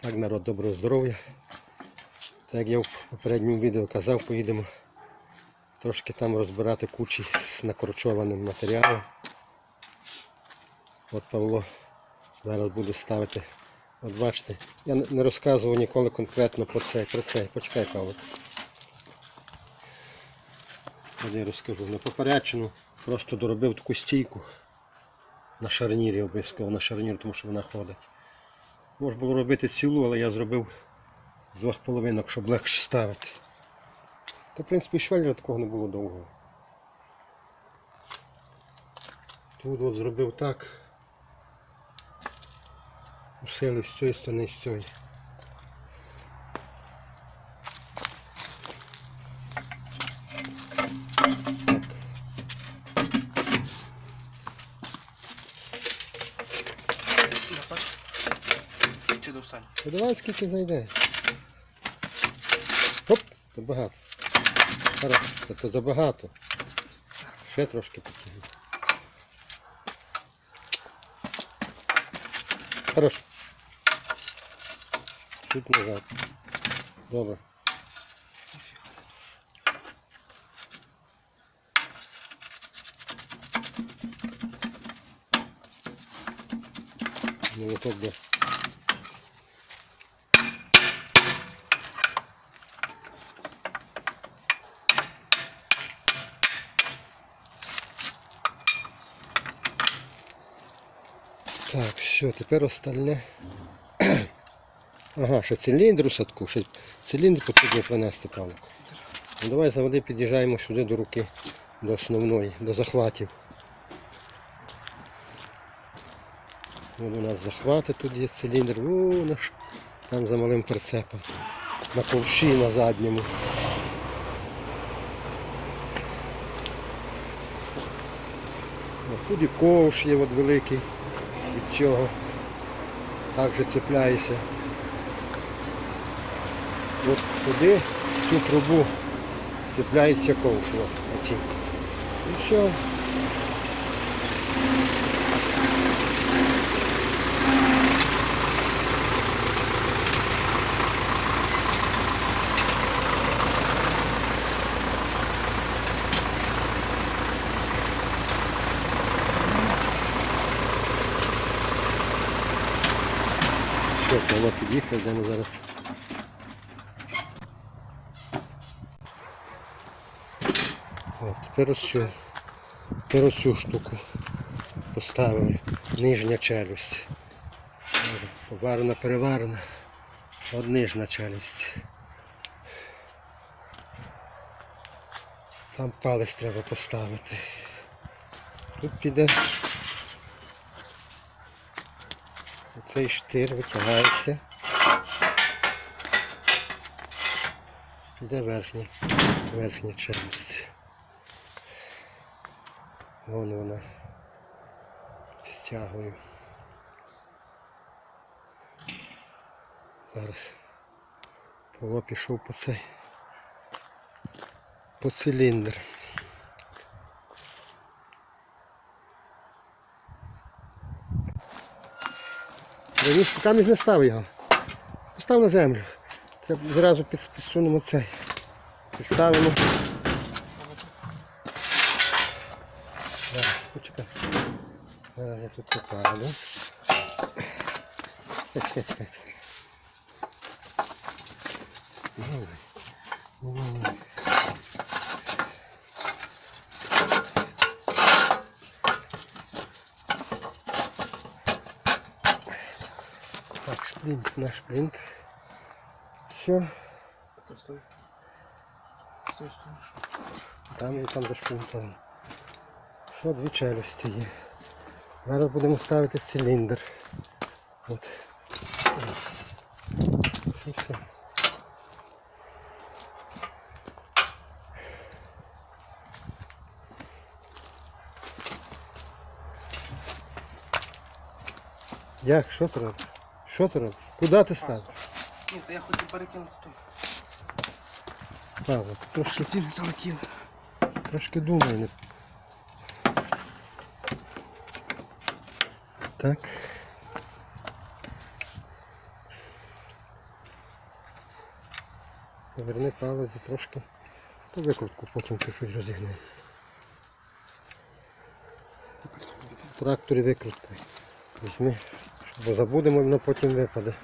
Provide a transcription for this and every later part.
Так, народ, доброго здоров'я. Так як я в попередньому відео казав, поїдемо трошки там розбирати кучі з накорчованим матеріалом. От Павло зараз буде ставити. От бачите, я не- розказував ніколи конкретно про цей, про цей. Почекай, Павло. От я розкажу. На поперечину просто доробив таку стійку на шарнірі обов'язково на шарнір, тому що вона ходить. Можна було робити цілу, але я зробив з двох половинок, щоб легше ставити. Та в принципі швеллера такого не було довго. Тут от зробив так. Усилив з цієї сторони з цієї. Чи достань? Та давай скільки зайде. Хоп, то багато. Хорошо, це то забагато. Ще трошки потягну. Хорошо. Чуть назад. Добре. Молоток де. Так, все, тепер остальне. Ага, ще циліндр у садку, ще циліндр потрібно принести, Павло. Ну, давай заводи під'їжджаємо сюди до руки, до основної, до захватів. От у нас захвати, тут є циліндр, у наш, там за малим прицепом. На ковші на задньому. Тут і ковш є от великий від так же цепляється. От туди, в цю трубу цепляється ковшло. І все. Йдемо зараз. От, тепер ось цю, тепер ось цю штуку поставили. Нижня челюсть. Поварена, переварена. От нижня челюсть. Там палець треба поставити. Тут піде Цей штир витягається. Піде верхня, верхня челюсть. Вон вона. Стягую. Зараз Павло пішов по цей по циліндр. Він камінь не став його. Постав на землю. Зразу підсунемо цей. Підставимо. Зараз, почекай. Зараз я тут. Ой. Так, шплинт, наш шплинт. Все, Та стой. Стой, стой. там і там шплинтом. Що, дві челюсті є. Зараз будемо ставити циліндр. От. І все. Як? Що ти робиш? Що ти робиш? Куди ти ставиш? Ні, та я хотів перекинути тут. Павло, ти трошки, Щоб ти не залетів. трошки думай. Не... Так. Поверни палець і трошки. То викрутку потім чуть-чуть розігни. В тракторі викрутку. Візьми, бо забудемо, воно потім випаде.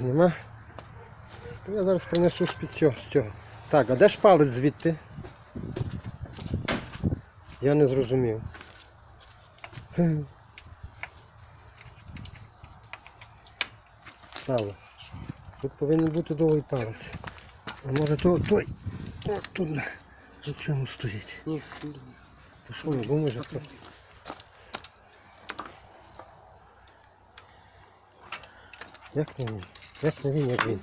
Нема? То я зараз принесу цього. з цього. Так, а де ж палець звідти? Я не зрозумів. Хе. Тут повинен бути довгий палець. А може то той? О, тут на чому стоїть. Ні, не думаю. Що Як не він? Як не він, як він?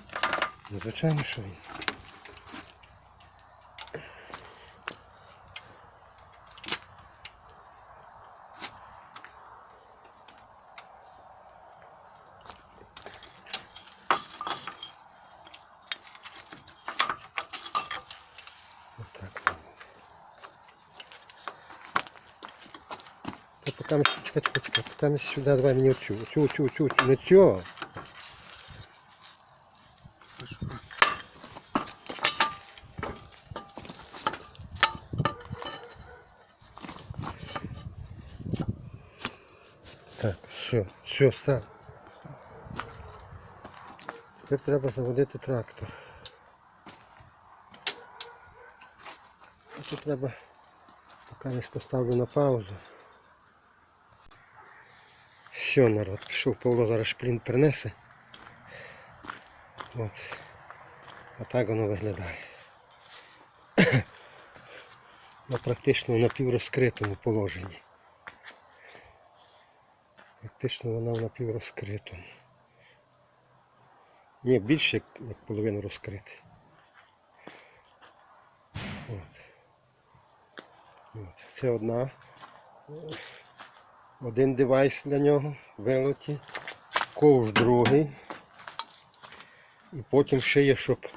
Ну, звичайно, що він. Отак. Та поки ми чекай, чекай, чекай, поки ми сюди, давай мені оцю, оцю, оцю, оцю, оцю, не цю. Все, все. Тепер треба заводити трактор. Тут треба, поки не поставлю на паузу. Все, народ, пішов Павло зараз шплін принесе. От. А так воно виглядає. На практично напіврозкритому положенні. Практично вона в напіврозкритому. Ні, більше як, половину розкрити. От. От. Це одна. Один девайс для нього, вилоті, ковш другий. І потім ще є, щоб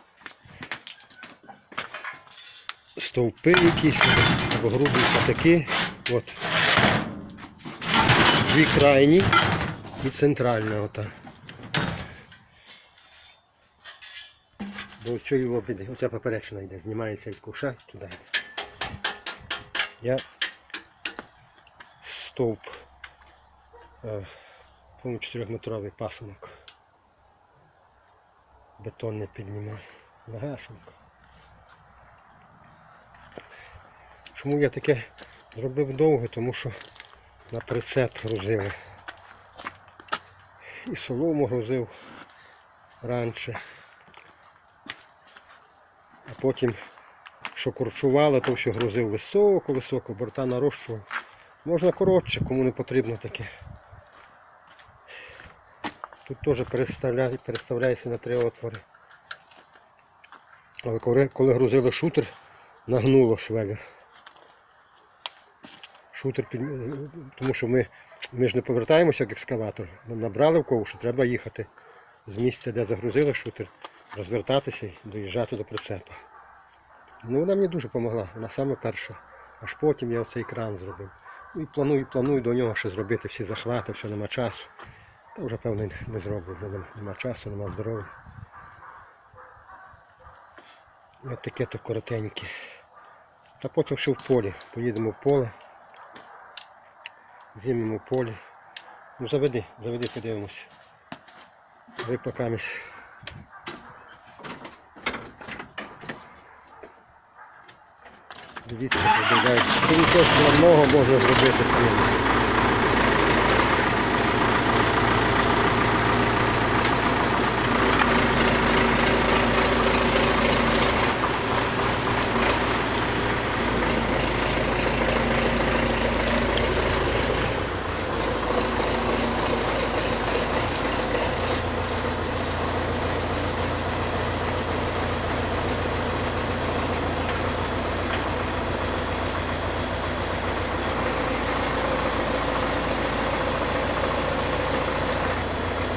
стовпи якісь або грубі патаки. От. Дві крайні і центральна ота. До цієї обіди. Оця поперечна йде, знімається від ковша туди. Я стовп е, по 4 метровий пасунок. Бетон не піднімаю. Легасенько. Чому я таке зробив довго? Тому що на прицеп грузили. І солому грузив раніше. А потім, що курчувало, то все грузив високо-високо, борта нарощував. Можна коротше, кому не потрібно таке. Тут теж переставляє, переставляється на три отвори. Але коли, коли грузили шутер, нагнуло швелер. Шутер. Тому що ми, ми ж не повертаємося як екскаватор. Ми набрали в ковшу, треба їхати з місця, де загрузили шутер, розвертатися і доїжджати до прицепа. Ну вона мені дуже допомогла, вона саме перша. Аж потім я оцей кран зробив. Ну і планую, планую до нього ще зробити всі захвати, все нема часу. Та вже певно не зроблю, нема, часу, нема здоров'я. От таке то коротеньке. Та потім ще в полі. Поїдемо в поле. В полі. Ну заведи, заведи, подивимось. Ви. Дивіться, подивляється. Ти нічого складного може зробити.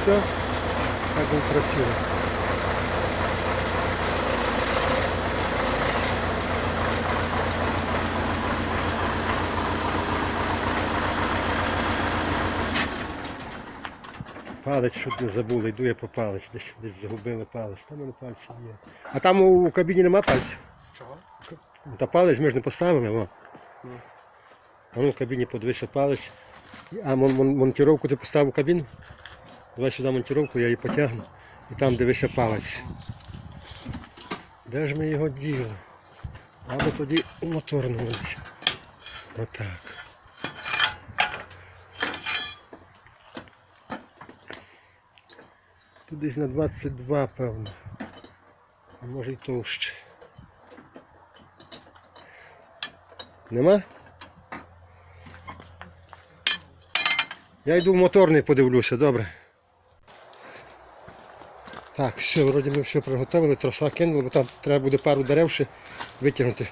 Все, так він працює. Палець, щоб не забули, йду я по палець, десь, десь загубили палець. Там мене пальці є. А там у, кабіні нема пальців. Чого? Та палець ми ж не поставили, о. Ні. А ну в кабіні подивися палець. А мон, мон, монтировку ти поставив у кабіну? Давай сюди монтировку, я її потягну. І там дивися палець. Де ж ми його діли? Або тоді у моторному десь. Отак. Тут десь на 22, певно. А може й товще. Нема? Я йду в моторний подивлюся, добре. Так, все, вроді ми все приготували, троса кинули, бо там треба буде пару дерев ще витягнути.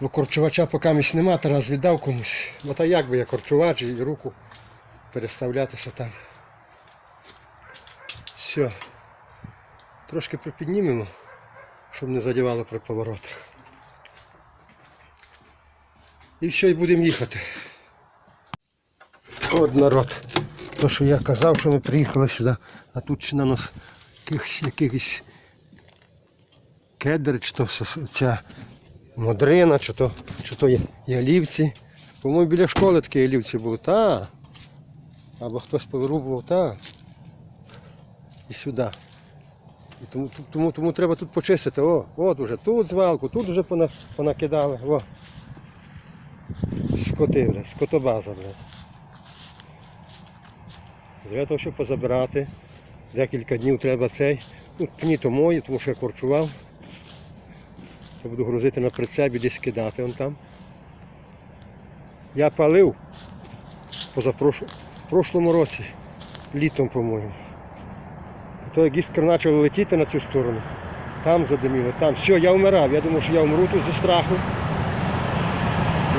Ну, корчувача поки місць нема, Тарас віддав комусь. Бо та як би я корчувач і руку переставлятися там. Все. Трошки припіднімемо, щоб не задівало при поворотах. І все, і будемо їхати. От народ. То, що я казав, що ми приїхали сюди, а тут чи на нас якихось, кедр, чи то ця модрина, чи то, чи то ялівці. По-моєму, біля школи такі ялівці були, та. Або хтось повирубував, та. І сюди. І тому, тому, тому треба тут почистити. О, от уже тут звалку, тут вже понакидали. О. Скоти, блядь, скотобаза, блядь. Для того, щоб позабирати. Декілька днів треба цей. Ну, пні то мої, тому що я корчував. Я буду грузити на прицеп і десь кидати вон там. Я палив позапрошлому в прошлому році, літом, по-моєму. То як іскра почала летіти на цю сторону, там задиміло, там. Все, я вмирав. Я думав, що я вмру тут зі страху.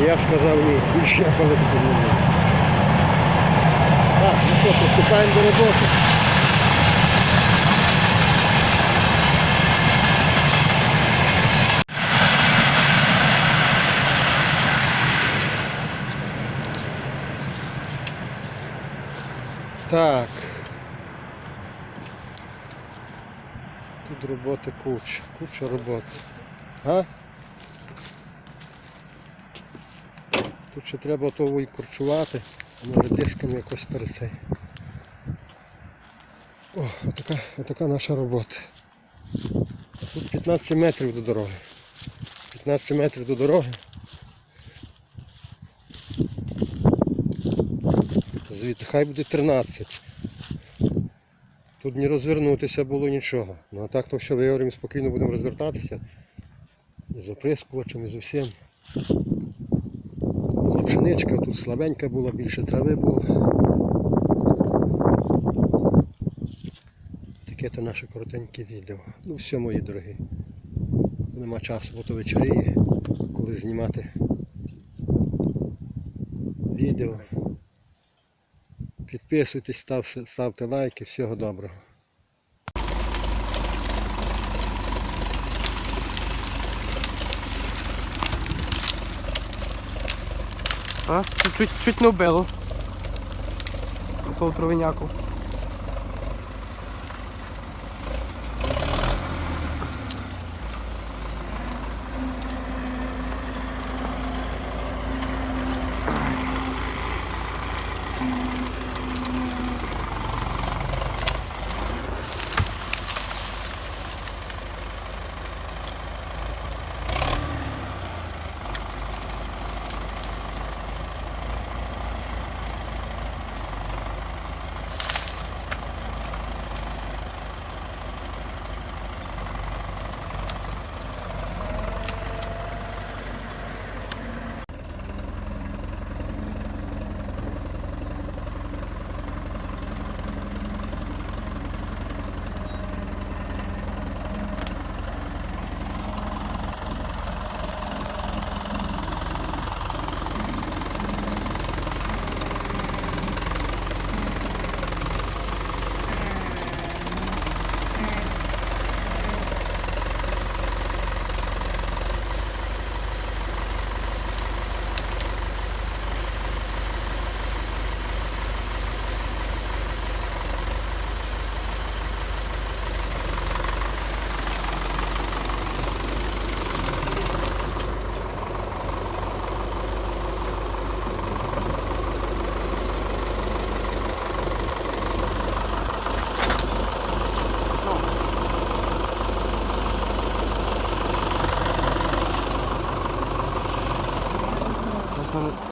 І я сказав, ні, більше я палити не буду. Так, ну що, приступаємо до роботи. Так. Тут роботи куча, куча роботи. А? Тут ще треба того і корчувати, а може дисками якось перед цей. О, отака, отака наша робота. Тут 15 метрів до дороги. 15 метрів до дороги. Звідти хай буде 13. Тут не розвернутися було нічого. Ну а так то все виговоримо спокійно будемо розвертатися. І з оприскувачем, і з усім. Пшеничка, тут слабенька була, більше трави було. Таке то наше коротеньке відео. Ну все, мої дорогі. Нема часу, бо то вечоріє, коли знімати відео. Підписуйтесь, ставте лайки, всього доброго. А? Чуть, чуть не вбило. такого травиняку.